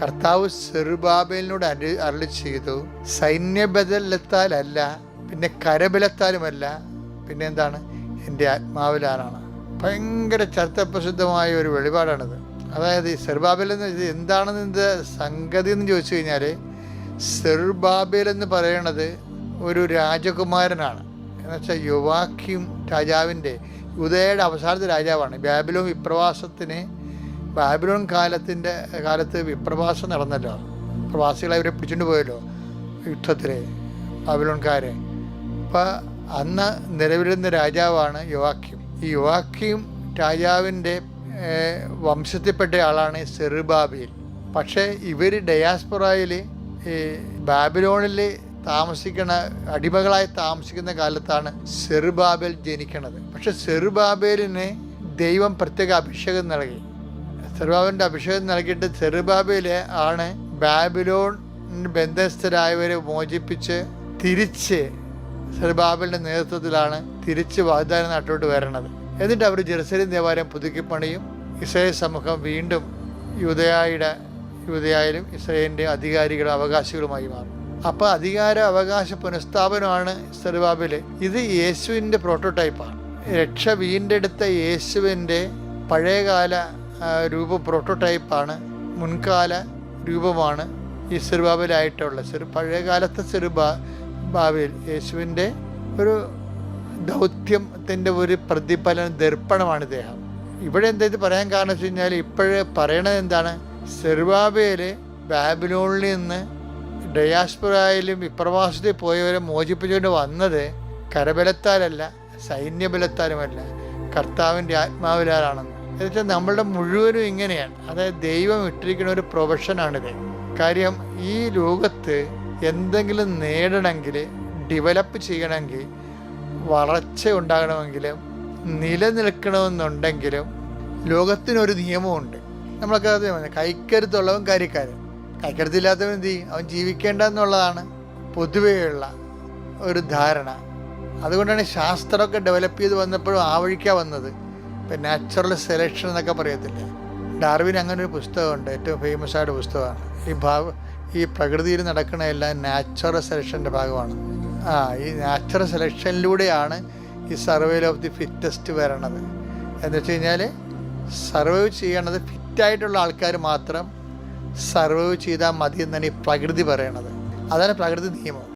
കർത്താവ് സെറുബാബേലിനോട് അരു അരളി ചെയ്തു. സൈന്യബലത്താലല്ല പിന്നെ കരബലത്താലുമല്ല പിന്നെ എന്താണ്? എന്റെ ആത്മാവിലാലാണ് ഭയങ്കര ചരിത്രപ്രസിദ്ധമായ ഒരു വെളിപാടാണിത്. അതായത് ഈ സെറുബാബേൽ എന്ന് ഇത് എന്താണെന്ന് സംഗതി എന്ന് ചോദിച്ചു കഴിഞ്ഞാൽ സെറുബാബേൽ എന്ന് പറയണത് ഒരു രാജകുമാരനാണ്. എന്നുവെച്ചാൽ യുവാക്യം രാജാവിന്റെ ഉദയയുടെ അവസാനത്തെ രാജാവാണ്. ബാബിലോൺ വിപ്രവാസത്തിന് ബാബിലോൺ കാലത്തിന്റെ കാലത്ത് വിപ്രവാസം നടന്നല്ലോ. പ്രവാസികളെ അവരെ പിടിച്ചുകൊണ്ട് പോയല്ലോ യുദ്ധത്തിൽ ബാബിലോൺകാരെ. അപ്പം അന്ന് നിലവിലുന്ന രാജാവാണ് യുവാക്യം. ഈ യുവാക്യം രാജാവിന്റെ വംശത്തിൽപ്പെട്ട ആളാണ് സെറുബാബിയിൽ. പക്ഷേ ഇവർ ഡയാസ്പൊറയിൽ ഈ ബാബിലോണിൽ താമസിക്കണ അടിമകളായി താമസിക്കുന്ന കാലത്താണ് സെറുബാബേൽ ജനിക്കണത്. പക്ഷെ സെറുബാബേലിന് ദൈവം പ്രത്യേക അഭിഷേകം നൽകി. സെറുബാബിന്റെ അഭിഷേകം നൽകിയിട്ട് ചെറുബാബുവിലെ ആണ് ബാബിലോൺ ബന്ധസ്ഥരായവരെ മോചിപ്പിച്ച് തിരിച്ച് സെറുബാബിലിന്റെ നേതൃത്വത്തിലാണ് തിരിച്ച് വാഗ്ദാന നാട്ടിലോട്ട് വരണത്. എന്നിട്ട് അവർ ജെറുസലേം ദേവാലയം പുതുക്കി പണിയും ഇസ്രായേൽ സമൂഹം വീണ്ടും യുവതയായുടെ യുവതയായാലും ഇസ്രയേലിന്റെ അധികാരികളും അവകാശികളുമായി മാറും. അപ്പോൾ അധികാര അവകാശ പുനഃസ്ഥാപനമാണ് സെറുബാബിൽ ഇത് യേശുവിന്റെ പ്രോട്ടോടൈപ്പാണ് രക്ഷ വീണ്ടെടുത്ത യേശുവിന്റെ പഴയകാല രൂപ പ്രോട്ടോടൈപ്പാണ് മുൻകാല രൂപമാണ് ഈ സെറുബാബിലായിട്ടുള്ള ചെറു പഴയകാലത്തെ സെറുബാ ബാബിൽ യേശുവിന്റെ ഒരു ദൗത്യത്തിന്റെ ഒരു പ്രതിഫലന ദർപ്പണമാണ് ഇദ്ദേഹം. ഇവിടെ എന്താ ഇത് പറയാൻ കാരണം വെച്ച് കഴിഞ്ഞാൽ ഇപ്പോഴേ പറയണത് എന്താണ്? സെറുബാബയിൽ ബാബിലോണിൽ നിന്ന് ഡയാസ്പുറയിലും വിപ്രവാസത്തിൽ പോയവരെ മോചിപ്പിച്ചുകൊണ്ട് വന്നത് കരബലത്താലല്ല സൈന്യബലത്താലുമല്ല. കർത്താവിന്റെ ആത്മാവിലാണെന്ന് എന്നുവെച്ചാൽ നമ്മളുടെ മുഴുവനും ഇങ്ങനെയാണ്. അതായത് ദൈവം ഇട്ടിരിക്കുന്ന ഒരു പ്രൊഫഷനാണിത് കാര്യം ഈ ലോകത്ത് എന്തെങ്കിലും നേടണമെങ്കിൽ ഡെവലപ്പ് ചെയ്യണമെങ്കിൽ വളർച്ച ഉണ്ടാകണമെങ്കിലും നിലനിൽക്കണമെന്നുണ്ടെങ്കിലും ലോകത്തിനൊരു നിയമമുണ്ട്. നമ്മളൊക്കെ അത് കൈക്കരുത്തുള്ളവൻ കാര്യക്കാരൻ. കൈക്കരുത്തില്ലാത്തവൻ എന്ത് ചെയ്യും? അവൻ ജീവിക്കേണ്ട എന്നുള്ളതാണ് പൊതുവെയുള്ള ഒരു ധാരണ. അതുകൊണ്ടാണ് ശാസ്ത്രമൊക്കെ ഡെവലപ്പ് ചെയ്ത് വന്നപ്പോഴും ആ വഴിക്കാണ് വന്നത്. ഇപ്പം നാച്ചുറൽ സെലക്ഷൻ എന്നൊക്കെ പറയത്തില്ലേ? ഡാർവിൻ അങ്ങനെ ഒരു പുസ്തകമുണ്ട് ഏറ്റവും ഫേമസ് ആയിട്ട് പുസ്തകമാണ്. ഈ ഭാവ ഈ പ്രകൃതിയിൽ നടക്കുന്ന എല്ലാം നാച്ചുറൽ സെലക്ഷന്റെ ഭാഗമാണ്. ആ ഈ നാച്ചുറൽ സെലക്ഷനിലൂടെയാണ് ഈ സർവേ ഓഫ് ദി ഫിറ്റസ്റ്റ് വരണത്. എന്ന് വെച്ച് കഴിഞ്ഞാൽ സർവൈവ് ചെയ്യണത് ഫിറ്റായിട്ടുള്ള ആൾക്കാർ മാത്രം സർവൈവ് ചെയ്താൽ മതി എന്നാണ് ഈ പ്രകൃതി പറയണത്. അതാണ് പ്രകൃതി നിയമം.